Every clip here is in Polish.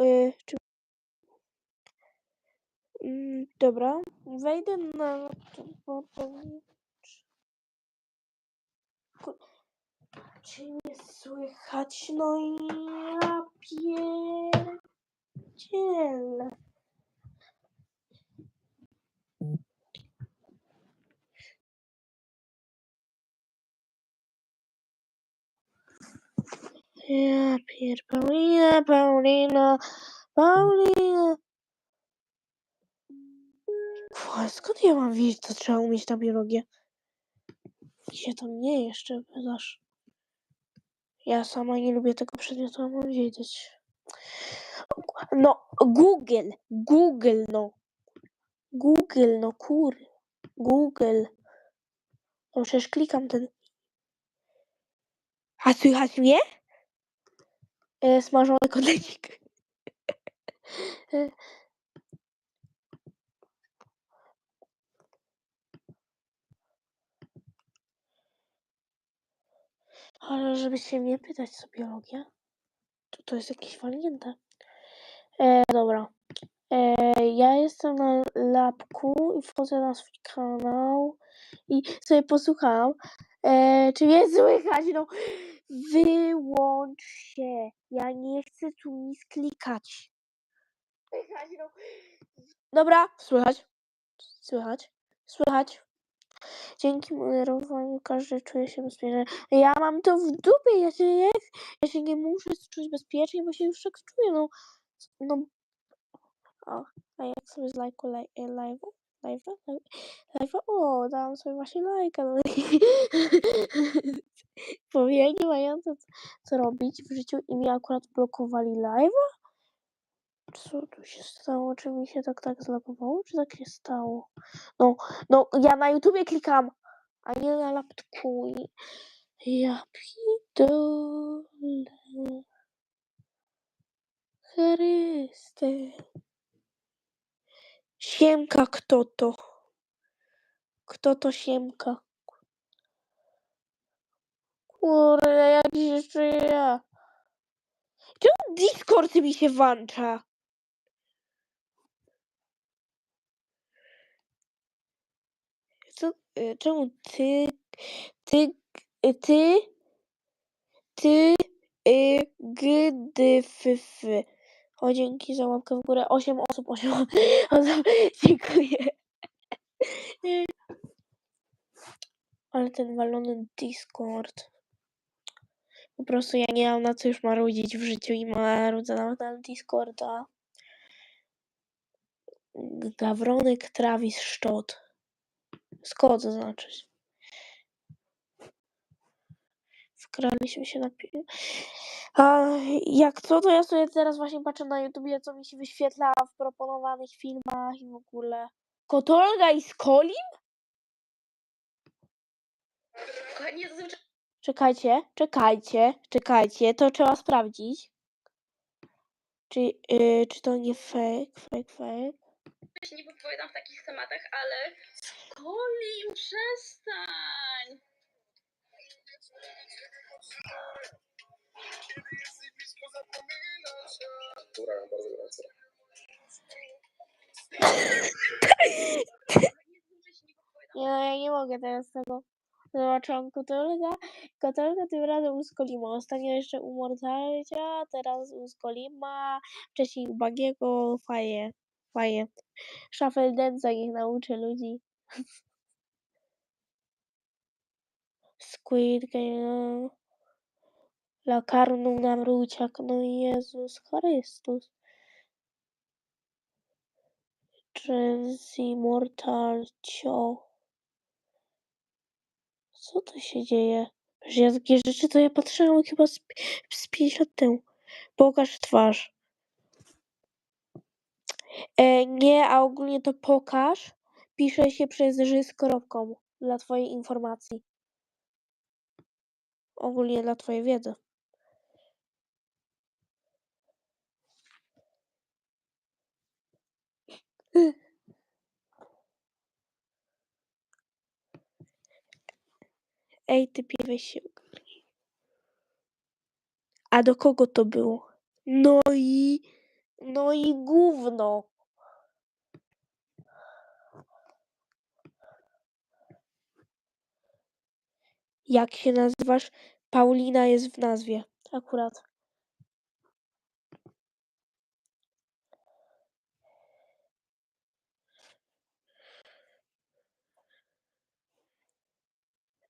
Y, czy... Mm, Dobra, wejdę na Czy mnie słychać? No i ja pierdzielę. Ja pier... Paulina, Paulina, Paulina. Fu, skąd ja mam wiedzieć, co trzeba umieć na biologię? I się to mnie jeszcze pytasz. Ja sama nie lubię tego przedmiotu, mam wiedzieć. No, Google, Google, no. Google, no kur. Google. No przecież klikam ten. A słychać mnie? E, smażony kotlecik. Ale żeby się mnie pytać, co biologia, to to jest jakieś walnięte. E, dobra. E, ja jestem na lapku i wchodzę na swój kanał i sobie posłucham. E, czy mnie słychać? No, wyłącz się. Ja nie chcę tu nic klikać. Słychać, no. Dobra, słychać. Słychać. Słychać. Dzięki moderowaniu każdy czuje się bezpiecznie. Ja mam to w dupie, ja się nie, ja się nie muszę czuć bezpiecznie, bo się już tak czuję, no. No. O, a jak sobie zlajku live, live, live, live, o, dałam sobie właśnie lajka, no. Bo ja nie mająca co, robić w życiu i mi akurat blokowali live. Co tu się stało? Czy mi się tak tak zlogowało? Czy tak się stało? No, no, ja na YouTubie klikam, a nie na laptopku. I- Ja pitole. Chryste. Siemka, kto to? Kto to Siemka? Kurde, jak się czuję. Czemu Discord mi się włącza? Y, czemu ty, ty, y, ty, ty, y, g, dy, f, f. O, dzięki za łapkę w górę. Osiem osób, osiem osób. Dziękuję. Ale ten walony Discord. Po prostu ja nie mam na co już marudzić w życiu i marudzę nawet na Discorda. Gawronek Travis Szczot. Scott znaczy się. Wkraliśmy się na pi- A jak co, to ja sobie teraz właśnie patrzę na YouTubie, co mi się wyświetla w proponowanych filmach i w ogóle. Kotolga i Skolim? Kochani, zazwyczaj Czekajcie, czekajcie, czekajcie, to trzeba sprawdzić. Czy, yy, czy to nie fake, fake, fake? się nie wypowiadam w takich tematach, ale... Colin, przestań! Która bardzo nie no, ja nie mogę teraz tego. Zobaczyłam Kotolga. Kotolga tym razem u Skolima. Ostatnio jeszcze u teraz u Skolima, wcześniej u Bagiego. Faje, faje. Shuffle Dance niech nauczy ludzi. Squid Game. Lakarnum nam ruciak. No Jezus Chrystus. Jensi Mortalcio. Co to się dzieje? Że ja takie rzeczy to ja patrzyłam chyba z, z 5 lat temu. Pokaż twarz. E, nie, a ogólnie to pokaż. Pisze się przez ży z kropką. Dla twojej informacji. Ogólnie dla twojej wiedzy. Ej, ty weź się. A do kogo to było? No i No i gówno. Jak się nazywasz? Paulina jest w nazwie. Akurat.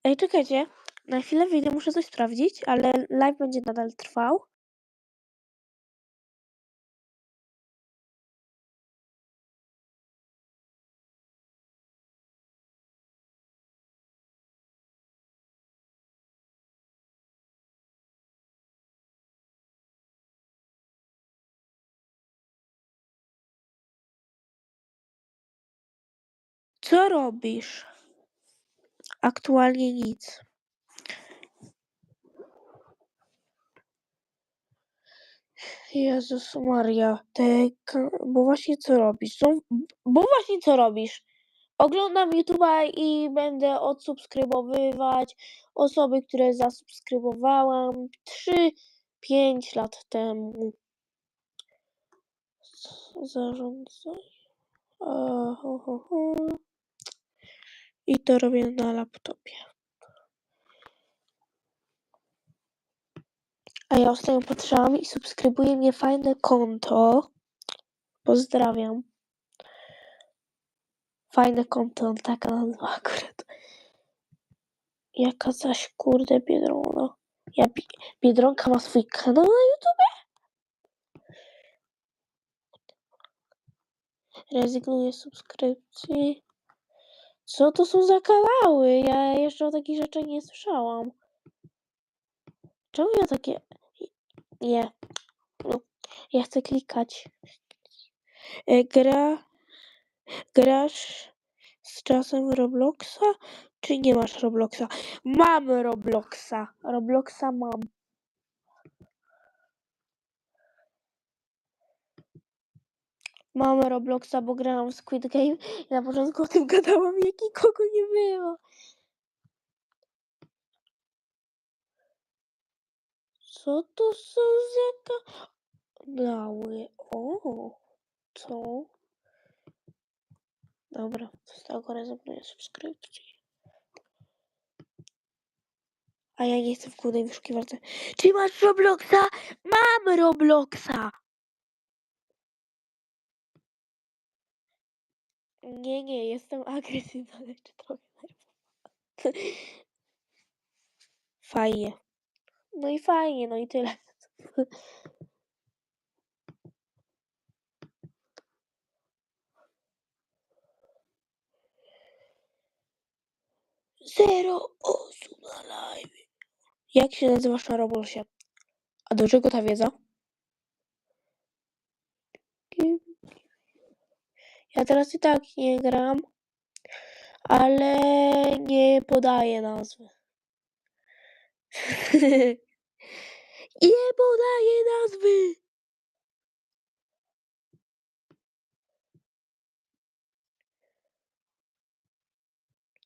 Ej, czekajcie. Na chwilę wyjdę, muszę coś sprawdzić, ale live będzie nadal trwał. Co robisz? Aktualnie nic. Jezus Maria, te, bo właśnie co robisz? Bo właśnie co robisz? Oglądam YouTube'a i będę odsubskrybowywać osoby, które zasubskrybowałam 3-5 lat temu. Zarządzaj. Ho, ho, ho. I to robię na laptopie. A ja ostatnio patrzyłam i subskrybuje mnie fajne konto. Pozdrawiam. Fajne konto, taka nazwa akurat. Jaka zaś kurde Biedrona. Ja, Bi- Biedronka ma swój kanał na YouTube? Rezygnuję z subskrypcji. Co to są za kanały? Ja jeszcze o takich rzeczach nie słyszałam. Czemu ja takie... Nie. No, ja chcę klikać. E, Gra... Grasz z czasem Robloxa? Czy nie masz Robloxa? Mam Robloxa. Robloxa mam. Mam Robloxa, bo grałam w Squid Game i na początku o tym gadałam, jak nikogo nie było. Co to są za kanały? O, co? Dobra, z tego rezygnuję subskrypcji. A ja nie chcę w głównej wyszukiwarce. Czy masz Robloxa? Mam Robloxa! Nie, nie, jestem agresywna, lecz trochę. Fajnie. No i fajnie, no i tyle. Zero osób na live. Jak się nazywasz na Robloxie? A do czego ta wiedza? Ja teraz i tak nie gram, ale nie podaję nazwy. nie podaję nazwy!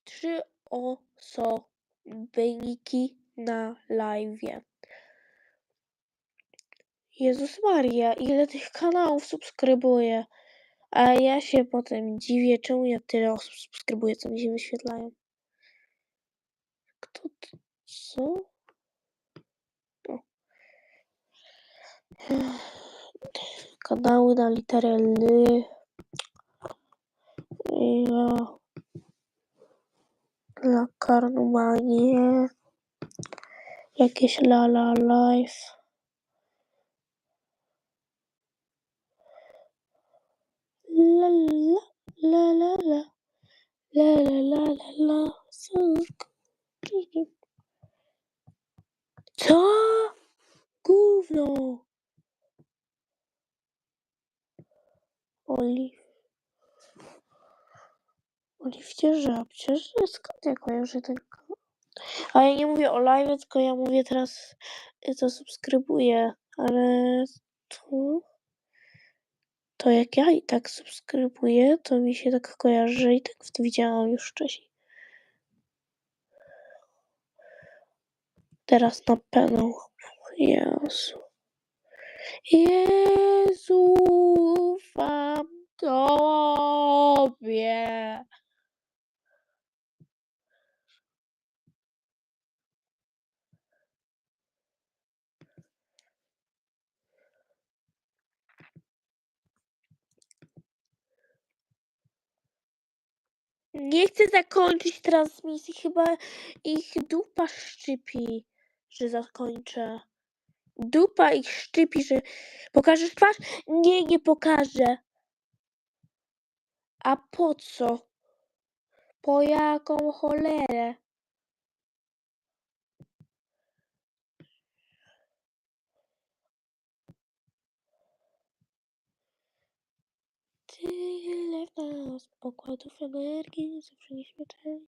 Trzy osobniki na live. Jezus Maria, ile tych kanałów subskrybuję. A ja się potem dziwię, czemu ja tyle osób subskrybuję, co mi się wyświetlają. Kto to? Co? Kanały na literę L. Ja. La Karnumanie. Jakieś La La Life. La la la la la la la la la Co? Gówno. Oliw. Oliwcie żabcie, że skąd ja kojarzę ten? A ja nie mówię o live, tylko ja mówię teraz, y, co subskrybuję, ale to... To jak ja i tak subskrybuję, to mi się tak kojarzy i tak widziałam już wcześniej. Teraz na pewno. Jezu. Jezu, ufam Tobie. Nie chcę zakończyć transmisji, chyba ich dupa szczypi, że zakończę. Dupa ich szczypi, że pokażesz twarz? Nie, nie pokażę. A po co? Po jaką cholerę? Tyle w pokładów energii, zawsze nieśmiertelni.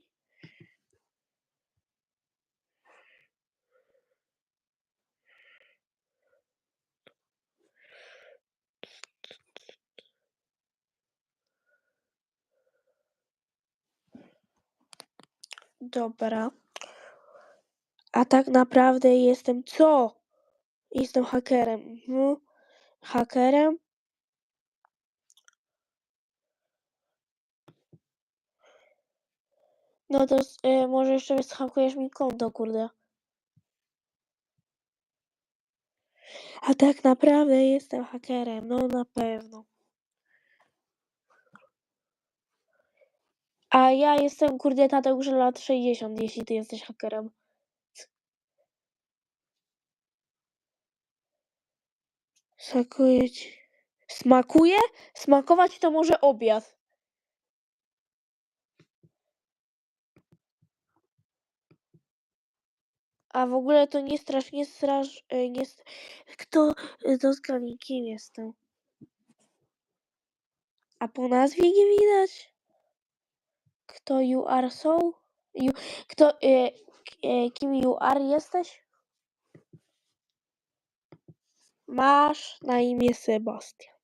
Dobra. A tak naprawdę jestem co? Jestem hakerem. Mhm. Hakerem? No to y, może jeszcze schakujesz mi konto, kurde. A tak naprawdę jestem hakerem, no na pewno. A ja jestem, kurde, Tadeusz lat 60, jeśli ty jesteś hakerem. Smakuje ci. Smakuje? Smakować to może obiad. A w ogóle to nie strasz, nie strasz, y, nie... st- Kto, to zgadnij, kim jestem? A po nazwie nie widać? Kto you are so? You, kto, k- y, kim you are jesteś? Masz na imię Sebastian.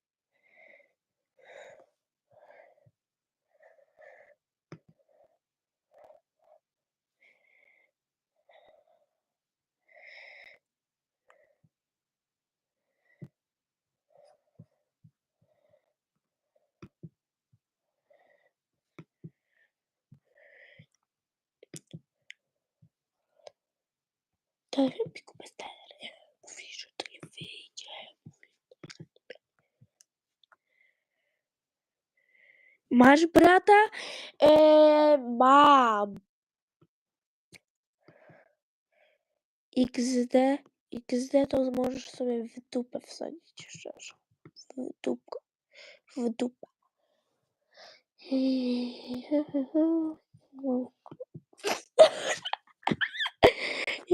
Telefon piku. Mówi, że to nie wyjdzie. Masz brata? E, mam. XD. XD to możesz sobie w dupę wsadzić, szczerze. W dupę. W dupę.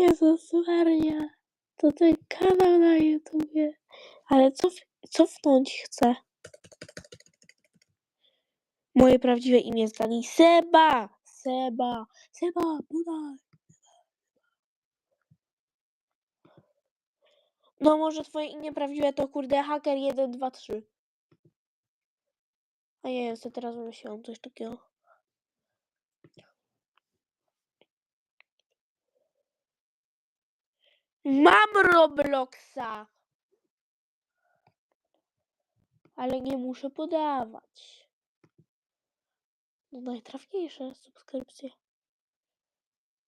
Jezus Maria. To ten kanał na YouTubie. Ale cof, cofnąć chcę. Moje prawdziwe imię zgadnij. Seba! Seba! Seba! Podaj! No może twoje imię prawdziwe to kurde haker 1, 2, 3. A ja jeszcze teraz wymyśliłam coś takiego. Mam Robloxa! Ale nie muszę podawać. No najtrafniejsze subskrypcje.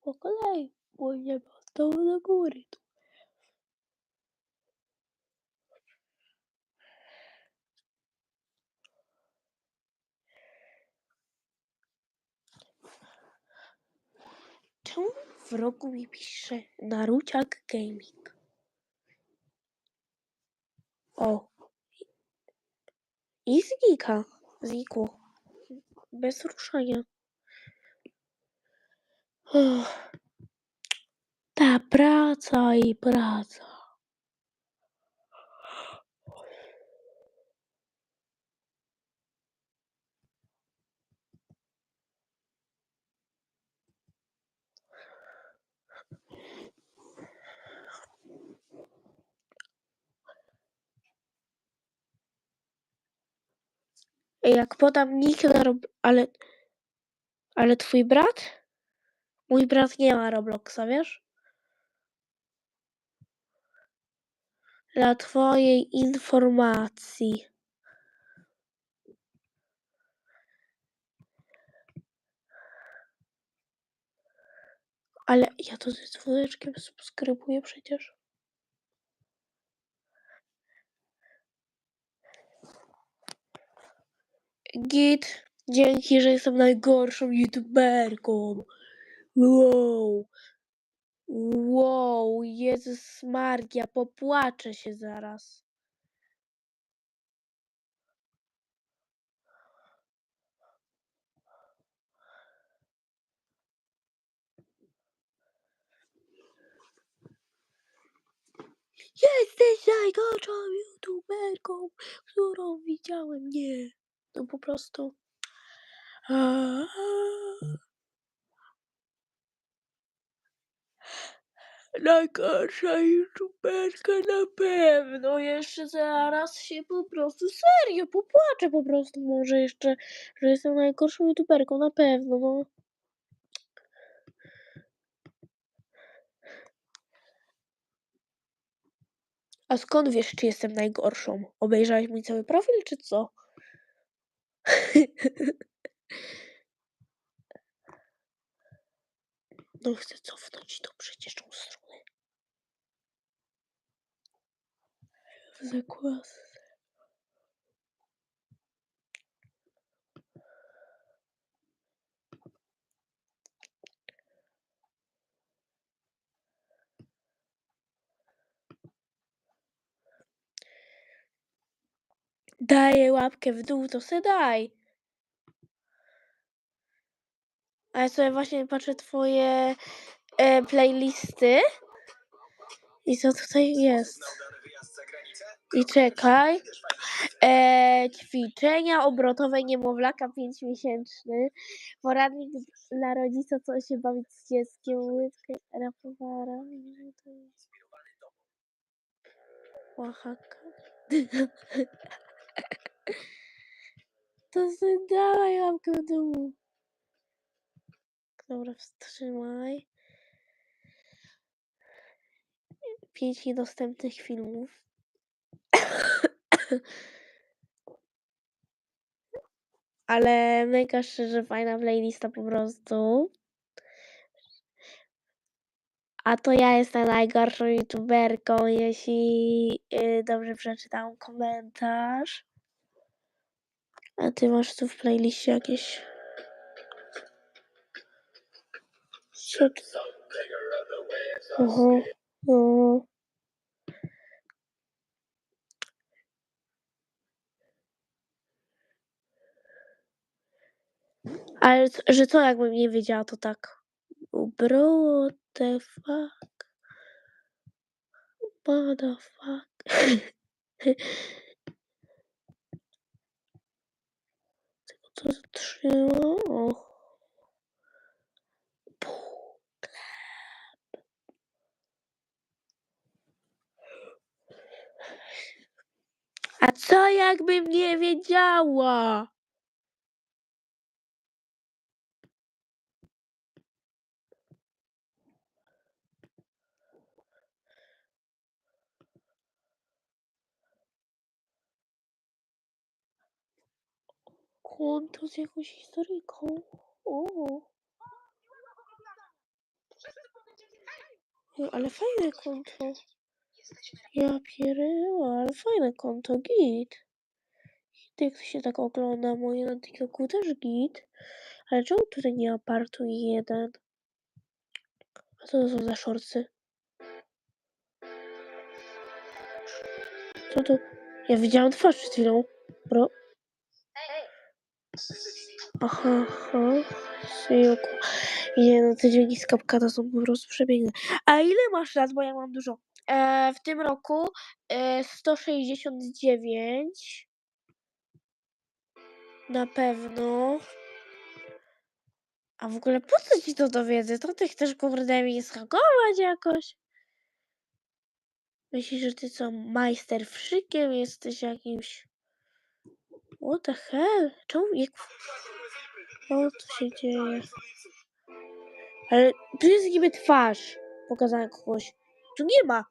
Po kolei. Bo nie ma dołu do góry. Tu. Czemu w rogu mi pisze Naruciak Gaming? O. I znika. Znikło. Bez ruszania. Uff. Ta praca i praca. Jak podam nick na Rob... Ale... Ale twój brat? Mój brat nie ma Robloxa, wiesz? Dla twojej informacji. Ale ja to ze dzwoneczkiem subskrybuję przecież. Git, dzięki, że jestem najgorszą youtuberką. Wow. Wow, Jezus Maria, popłaczę się zaraz. Jesteś najgorszą youtuberką, którą widziałem. Nie. No po prostu. Najgorsza youtuberka na pewno. Jeszcze zaraz się po prostu serio popłaczę po prostu może jeszcze, że jestem najgorszą youtuberką na pewno, no. A skąd wiesz, czy jestem najgorszą? Obejrzałeś mój cały profil, czy co? No chcę cofnąć tą przecież tą stronę. W Daję łapkę w dół, to se daj. A ja sobie właśnie patrzę twoje e, playlisty. I co tutaj jest? I czekaj. E, ćwiczenia obrotowe niemowlaka 5-miesięczny. Poradnik dla rodzica, co się bawić z dzieckiem. Łydkę rapowara. Oaxaca. To dawaj łapkę w dół. Dobra, wstrzymaj. Pięć niedostępnych filmów. Ale mega szczerze fajna playlista po prostu. A to ja jestem najgorszą youtuberką, jeśli y, dobrze przeczytałam komentarz. A ty masz tu w playliście jakieś... Co to? Aha. No. Ale że co jakbym nie wiedziała, to tak. Bro, what the fuck? Motherfuck. to zatrzyma. O. Puh. A co jakbym nie wiedziała? Konto z jakąś historyjką. O. Ale fajne konto. Ja pierę, ale fajne konto, git. Jak to się tak ogląda moje na TikToku też git. Ale czemu tutaj nie ma jeden? A co to są za szorcy? Co to? Ja widziałam twarz przed chwilą. Bro. Aha, aha. Syjoku. Nie no, te dźwięki z kapkata są po prostu przepiękne. A ile masz lat? Bo ja mam dużo. E, w tym roku e, 169. Na pewno. A w ogóle po co ci to do wiedzy? To ty chcesz kurde mnie schakować jakoś? Myślisz, że ty co, majster wszykiem jesteś jakimś? What the hell? Czemu? Jak... O, co się dzieje? Ale tu jest niby twarz pokazana kogoś. Tu nie ma.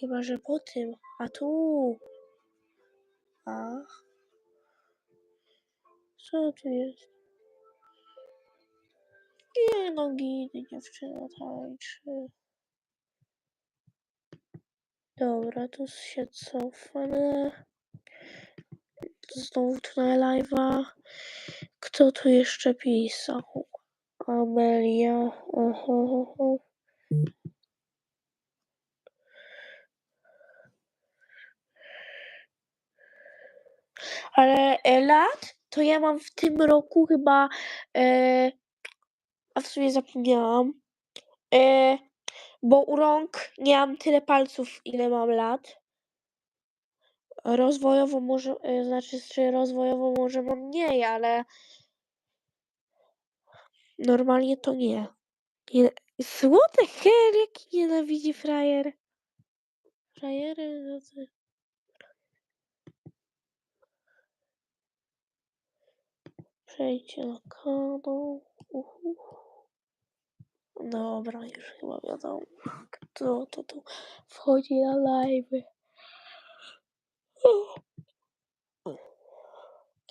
Chyba, że po tym. A tu. A. Co tu jest? Nie no, gidy, dziewczyna tańczy. Dobra, tu się cofnę. Znowu tu na live'a. Kto tu jeszcze pisał? Amelia. Aha. Ale e, lat to ja mam w tym roku chyba. E, a w sumie zapomniałam. E, bo u rąk nie mam tyle palców, ile mam lat. Rozwojowo może, e, znaczy, że rozwojowo może mam mniej, ale normalnie to nie. nie Złote hell, jaki nienawidzi frajer. Frajery, no to... Przejdźcie na kanał. Uhu. Dobra, już chyba wiadomo, kto to tu wchodzi na live.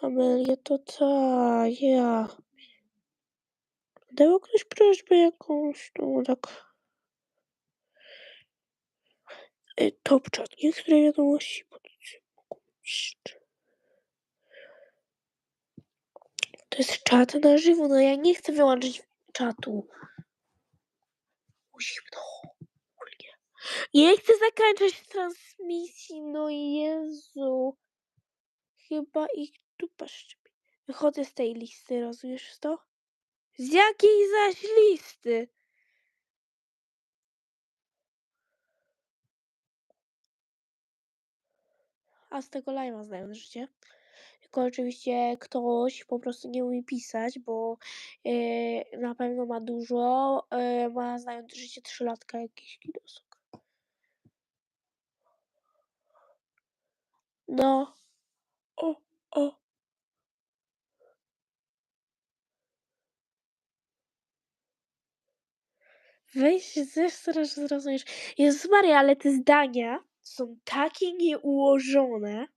Amelia to ta, ja. Dał ktoś prośbę jakąś, no tak. Y, Top chat, niektóre wiadomości. To jest czat na żywo, no ja nie chcę wyłączyć czatu. Ogólnie. Nie chcę zakończyć transmisji, no Jezu. Chyba ich dupa szczepi. Wychodzę z tej listy, rozumiesz to? Z jakiej zaś listy? A z tego live'a znając życie. Tylko oczywiście ktoś po prostu nie umie pisać, bo e, na pewno ma dużo, e, ma znając życie trzylatka jakiś kidosok. No. O, o. Weź zesrasz, zrozumiesz. Jezus Maria, ale te zdania są takie nieułożone,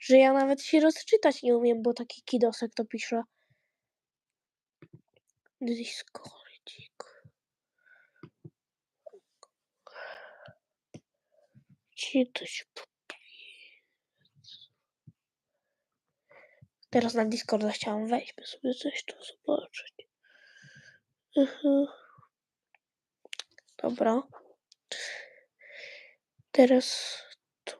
że ja nawet się rozczytać nie umiem, bo taki kidosek to pisze. Discordzik. Ci się Teraz na Discorda chciałam wejść, by sobie coś tu zobaczyć. Dobra. Teraz tu.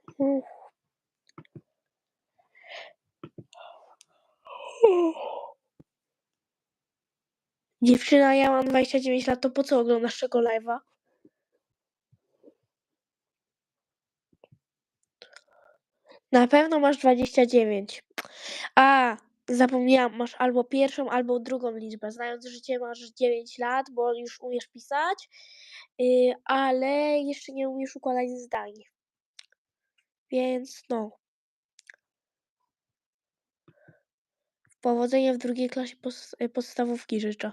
Dziewczyna, ja mam 29 lat, to po co oglądasz tego live'a? Na pewno masz 29. A, zapomniałam, masz albo pierwszą, albo drugą liczbę. Znając życie, masz 9 lat, bo już umiesz pisać, yy, ale jeszcze nie umiesz układać zdań. Więc no. Powodzenia w drugiej klasie pos- podstawówki życzę.